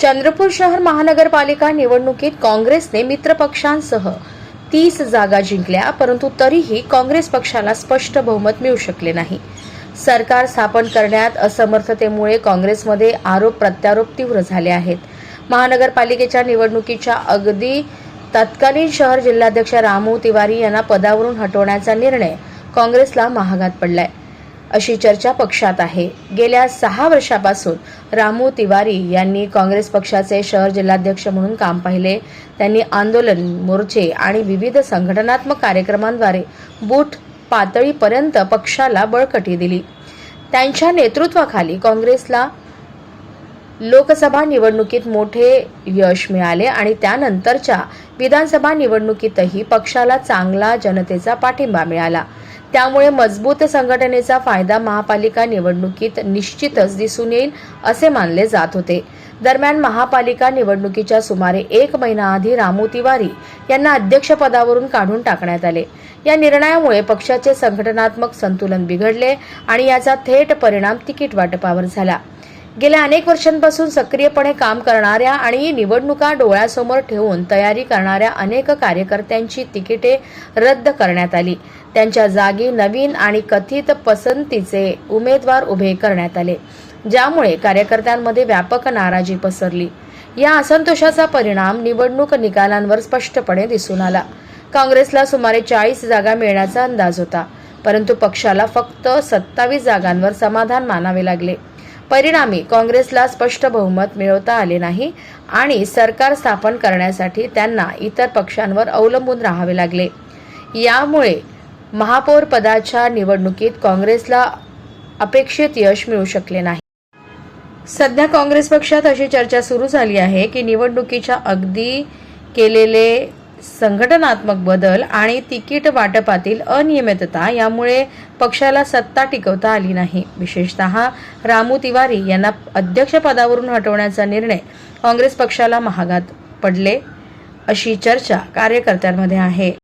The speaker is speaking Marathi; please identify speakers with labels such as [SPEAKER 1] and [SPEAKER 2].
[SPEAKER 1] चंद्रपूर शहर महानगरपालिका निवडणुकीत काँग्रेसने मित्रपक्षांसह तीस जागा जिंकल्या परंतु तरीही काँग्रेस पक्षाला स्पष्ट बहुमत मिळू शकले नाही. सरकार स्थापन करण्यात असमर्थतेमुळे काँग्रेसमध्ये आरोप प्रत्यारोप तीव्र झाले आहेत. महानगरपालिकेच्या निवडणुकीच्या अगदी तत्कालीन शहर जिल्हाध्यक्ष रामू तिवारी यांना पदावरून हटवण्याचा निर्णय काँग्रेसला महागात पडलाय. अशी चर्चा पक्षात आहे. गेल्या सहा वर्षापासून रामू तिवारी यांनी काँग्रेस पक्षाचे शहर जिल्हाध्यक्ष म्हणून काम पाहिले. त्यांनी आंदोलन मोर्चे आणि विविध संघटनात्मक कार्यक्रमांद्वारे बूट पातळीपर्यंत पक्षाला बळकटी दिली. त्यांच्या नेतृत्वाखाली काँग्रेसला लोकसभा निवडणुकीत मोठे यश मिळाले आणि त्यानंतरच्या विधानसभा निवडणुकीतही पक्षाला चांगला जनतेचा पाठिंबा मिळाला. त्यामुळे मजबूत संघटनेचा फायदा महापालिका निवडणुकीत निश्चितच दिसून येईल असे मानले जात होते. दरम्यान महापालिका निवडणुकीच्या सुमारे एक महिना आधी रामू तिवारी यांना अध्यक्षपदावरून काढून टाकण्यात आले. या निर्णयामुळे पक्षाचे संघटनात्मक संतुलन बिघडले आणि याचा थेट परिणाम तिकीट वाटपावर झाला. गेल्या अनेक वर्षांपासून सक्रियपणे काम करणाऱ्या आणि निवडणुका डोळ्यासमोर ठेवून तयारी करणाऱ्या अनेक कार्यकर्त्यांची तिकिटे रद्द करण्यात आली. त्यांच्या जागी नवीन आणि कथित पसंतीचे उमेदवार उभे करण्यात आले ज्यामुळे कार्यकर्त्यांमध्ये व्यापक नाराजी पसरली. या असंतोषाचा परिणाम निवडणूक निकालांवर स्पष्टपणे दिसून आला. काँग्रेसला सुमारे चाळीस जागा मिळण्याचा अंदाज होता परंतु पक्षाला फक्त सत्तावीस जागांवर समाधान मानावे लागले. परिणामी काँग्रेसला स्पष्ट बहुमत मिळवता आले नाही आणि सरकार स्थापन करण्यासाठी त्यांना इतर पक्षांवर अवलंबून राहावे लागले. यामुळे महापौर पदाच्या निवडणुकीत काँग्रेसला अपेक्षित यश मिळू शकले नाही. सध्या काँग्रेस पक्षात अशी चर्चा सुरू झाली आहे की निवडणुकीच्या अगदी केलेले संघटनात्मक बदल आणि तिकीट वाटपातील अनियमितता यामुळे पक्षाला सत्ता टिकवता आली नाही. विशेषतः रामू तिवारी यांना अध्यक्षपदावरून हटवण्याचा निर्णय काँग्रेस पक्षाला महागात पडले अशी चर्चा कार्यकर्त्यांमध्ये आहे.